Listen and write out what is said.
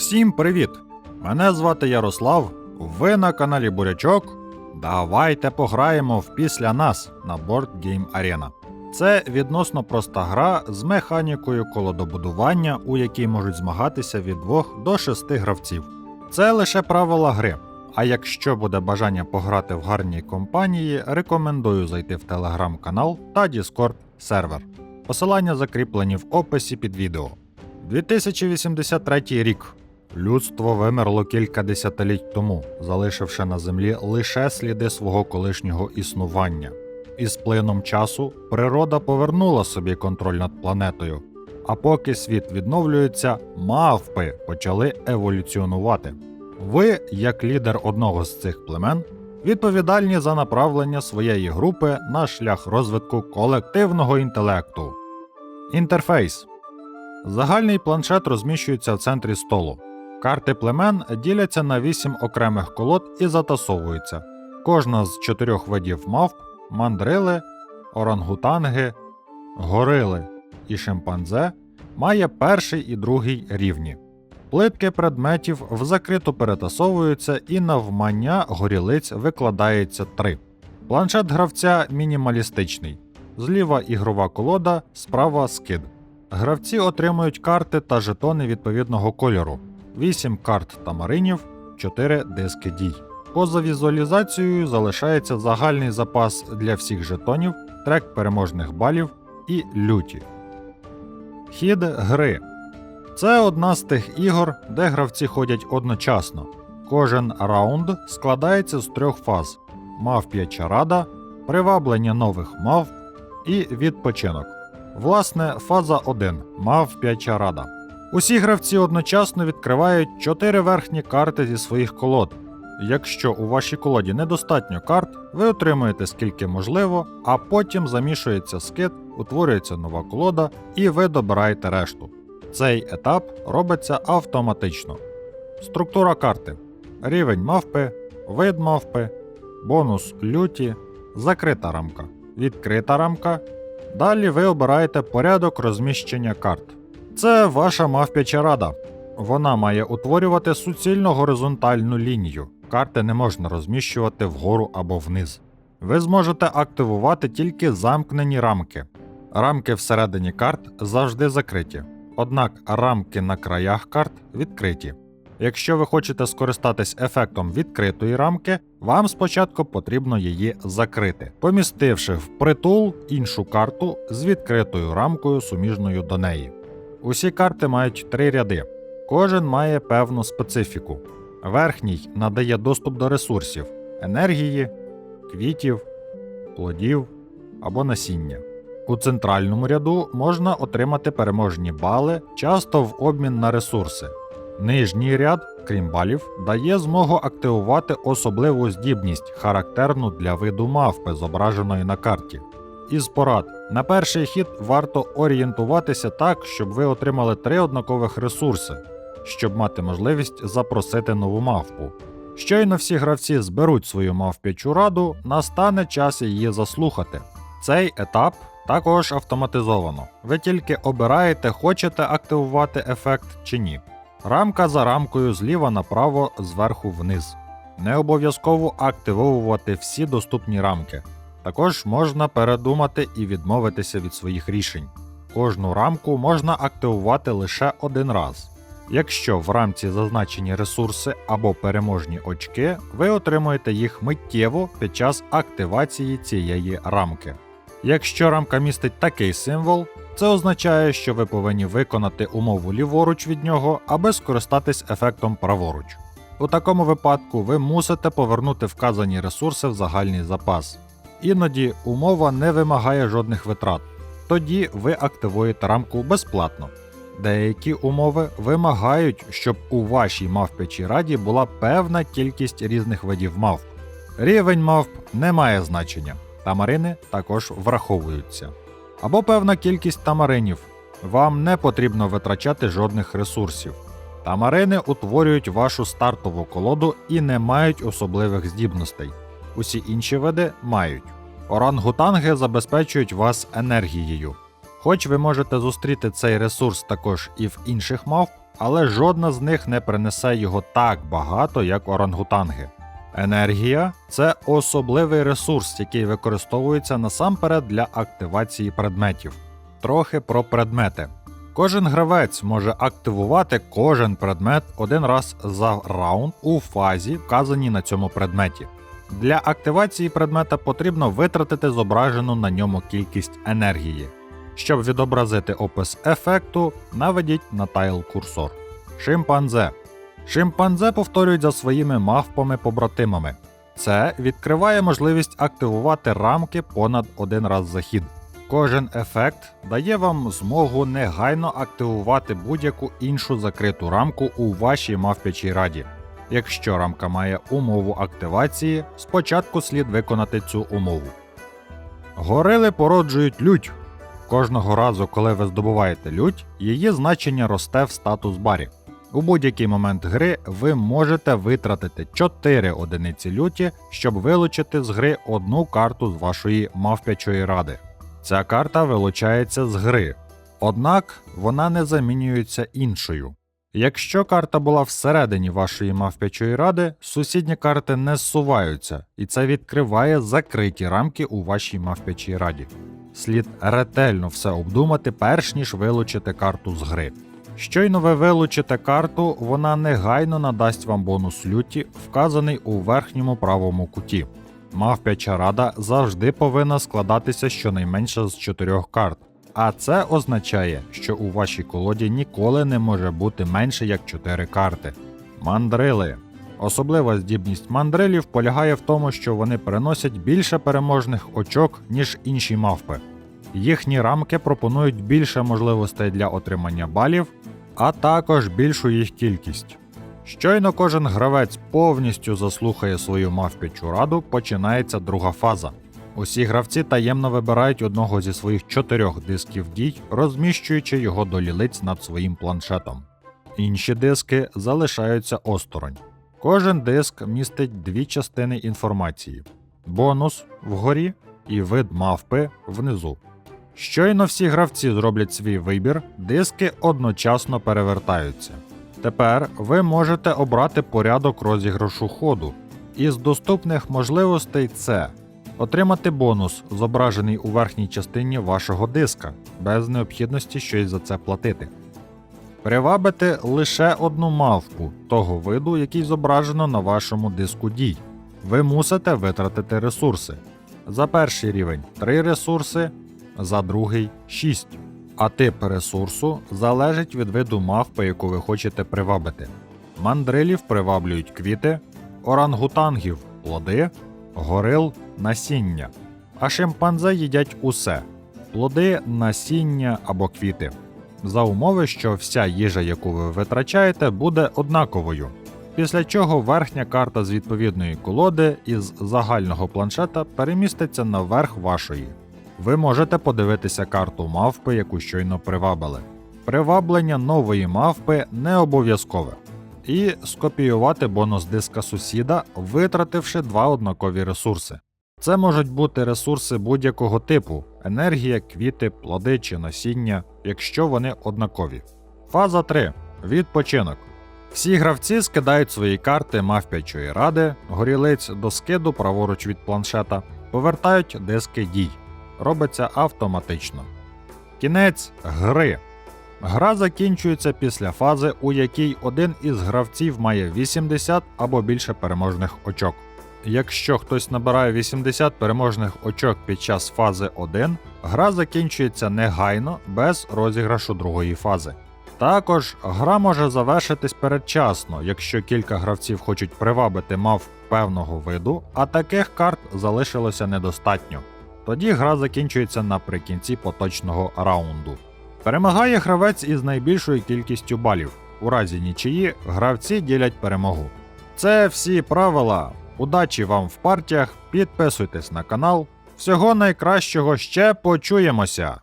Всім привіт! Мене звати Ярослав. Ви на каналі Бурячок. Давайте пограємо в після нас на Board Game Arena. Це відносно проста гра з механікою колодобудування, у якій можуть змагатися від 2 до 6 гравців. Це лише правила гри. А якщо буде бажання пограти в гарній компанії, рекомендую зайти в телеграм-канал та Discord сервер. Посилання закріплені в описі під відео. 2083 рік. Людство вимерло кілька десятиліть тому, залишивши на землі лише сліди свого колишнього існування. Із плином часу природа повернула собі контроль над планетою. А поки світ відновлюється, мавпи почали еволюціонувати. Ви, як лідер одного з цих племен, відповідальні за направлення своєї групи на шлях розвитку колективного інтелекту. Інтерфейс Загальний планшет розміщується в центрі столу. Карти племен діляться на 8 окремих колод і затасовуються. Кожна з чотирьох видів мавп мандрили, орангутанги, горили і шимпанзе має перший і другий рівні. Плитки предметів в закрито перетасовуються і навмання горілиць викладається 3. Планшет гравця мінімалістичний. Зліва ігрова колода, справа скид. Гравці отримують карти та жетони відповідного кольору: 8 карт тамаринів, 4 диски дій. Поза візуалізацією залишається загальний запас для всіх жетонів, трек переможних балів і люті. Хід гри. Це одна з тих ігор, де гравці ходять одночасно. Кожен раунд складається з трьох фаз: мавп'яча рада, приваблення нових мавп і відпочинок. Власне, фаза 1 мавп'яча рада. Усі гравці одночасно відкривають 4 верхні карти зі своїх колод. Якщо у вашій колоді недостатньо карт, ви отримуєте скільки можливо, а потім замішується скид, утворюється нова колода, і ви добираєте решту. Цей етап робиться автоматично. Структура карти: рівень мавпи, вид мавпи, бонус люті, закрита рамка, відкрита рамка. Далі ви обираєте порядок розміщення карт. Це ваша мавпяча рада. Вона має утворювати суцільно горизонтальну лінію. Карти не можна розміщувати вгору або вниз. Ви зможете активувати тільки замкнені рамки. Рамки всередині карт завжди закриті, однак рамки на краях карт відкриті. Якщо ви хочете скористатись ефектом відкритої рамки, вам спочатку потрібно її закрити, помістивши в притул іншу карту з відкритою рамкою суміжною до неї. Усі карти мають три ряди. Кожен має певну специфіку. Верхній надає доступ до ресурсів енергії, квітів, плодів або насіння. У центральному ряду можна отримати переможні бали, часто в обмін на ресурси. Нижній ряд, крім балів, дає змогу активувати особливу здібність, характерну для виду мавпи, зображеної на карті. Із порад на перший хід варто орієнтуватися так, щоб ви отримали три однакових ресурси, щоб мати можливість запросити нову мавпу. Щойно всі гравці зберуть свою мавпячу раду, настане час її заслухати. Цей етап також автоматизовано. Ви тільки обираєте, хочете активувати ефект чи ні. Рамка за рамкою зліва направо, зверху вниз. Не обов'язково активовувати всі доступні рамки. Також можна передумати і відмовитися від своїх рішень. Кожну рамку можна активувати лише один раз. Якщо в рамці зазначені ресурси або переможні очки, ви отримуєте їх миттєво під час активації цієї рамки. Якщо рамка містить такий символ, це означає, що ви повинні виконати умову ліворуч від нього, аби скористатись ефектом праворуч. У такому випадку ви мусите повернути вказані ресурси в загальний запас. Іноді умова не вимагає жодних витрат, тоді ви активуєте рамку безплатно. Деякі умови вимагають, щоб у вашій мавпячій раді була певна кількість різних видів мавп. Рівень мавп не має значення, тамарини також враховуються. Або певна кількість тамаринів. Вам не потрібно витрачати жодних ресурсів. Тамарини утворюють вашу стартову колоду і не мають особливих здібностей. Усі інші види мають. Орангутанги забезпечують вас енергією. Хоч ви можете зустріти цей ресурс також і в інших мавп, але жодна з них не принесе його так багато, як орангутанги. Енергія це особливий ресурс, який використовується насамперед для активації предметів. Трохи про предмети. Кожен гравець може активувати кожен предмет один раз за раунд у фазі, вказаній на цьому предметі. Для активації предмета потрібно витратити зображену на ньому кількість енергії. Щоб відобразити опис ефекту, наведіть на тайл курсор. Шимпанзе. Шимпанзе повторюють за своїми мавпами-побратимами. Це відкриває можливість активувати рамки понад один раз за хід. Кожен ефект дає вам змогу негайно активувати будь-яку іншу закриту рамку у вашій мавпячій раді. Якщо рамка має умову активації, спочатку слід виконати цю умову. Горили породжують лють. Кожного разу, коли ви здобуваєте лють, її значення росте в статус барі. У будь-який момент гри ви можете витратити 4 одиниці люті, щоб вилучити з гри одну карту з вашої мавпячої ради. Ця карта вилучається з гри, однак вона не замінюється іншою. Якщо карта була всередині вашої мавпячої ради, сусідні карти не зсуваються, і це відкриває закриті рамки у вашій мавпячій раді. Слід ретельно все обдумати, перш ніж вилучити карту з гри. Щойно ви вилучите карту, вона негайно надасть вам бонус люті, вказаний у верхньому правому куті. Мавпяча рада завжди повинна складатися щонайменше з чотирьох карт. А це означає, що у вашій колоді ніколи не може бути менше як 4 карти. Мандрили. Особлива здібність мандрилів полягає в тому, що вони приносять більше переможних очок, ніж інші мавпи. Їхні рамки пропонують більше можливостей для отримання балів, а також більшу їх кількість. Щойно кожен гравець повністю заслухає свою мавпячу раду, починається друга фаза. Усі гравці таємно вибирають одного зі своїх чотирьох дисків дій, розміщуючи його до лілиць над своїм планшетом. Інші диски залишаються осторонь. Кожен диск містить дві частини інформації: бонус вгорі і вид мавпи внизу. Щойно всі гравці зроблять свій вибір, диски одночасно перевертаються. Тепер ви можете обрати порядок розіграшу ходу. Із доступних можливостей це отримати бонус, зображений у верхній частині вашого диска, без необхідності щось за це платити. Привабити лише одну мавпу того виду, який зображено на вашому диску дій. Ви мусите витратити ресурси. За перший рівень 3 ресурси, за другий 6. А тип ресурсу залежить від виду мавпи, яку ви хочете привабити. Мандрилів приваблюють квіти, орангутангів плоди, горил насіння. А шимпанзе їдять усе плоди, насіння або квіти. За умови, що вся їжа, яку ви витрачаєте, буде однаковою. Після чого верхня карта з відповідної колоди із загального планшета переміститься наверх вашої. Ви можете подивитися карту мавпи, яку щойно привабили. Приваблення нової мавпи не обов'язкове. І скопіювати бонус диска сусіда, витративши два однакові ресурси. Це можуть бути ресурси будь-якого типу: енергія, квіти, плоди чи насіння, якщо вони однакові. Фаза 3. Відпочинок. Всі гравці скидають свої карти мавпячої ради, горілиць до скиду праворуч від планшета, повертають диски дій. Робиться автоматично. Кінець гри. Гра закінчується після фази, у якій один із гравців має 80 або більше переможних очок. Якщо хтось набирає 80 переможних очок під час фази 1, гра закінчується негайно без розіграшу другої фази. Також гра може завершитись передчасно, якщо кілька гравців хочуть привабити мав певного виду, а таких карт залишилося недостатньо. Тоді гра закінчується наприкінці поточного раунду. Перемагає гравець із найбільшою кількістю балів. У разі нічиї гравці ділять перемогу. Це всі правила. Удачі вам в партіях, підписуйтесь на канал. Всього найкращого ще почуємося!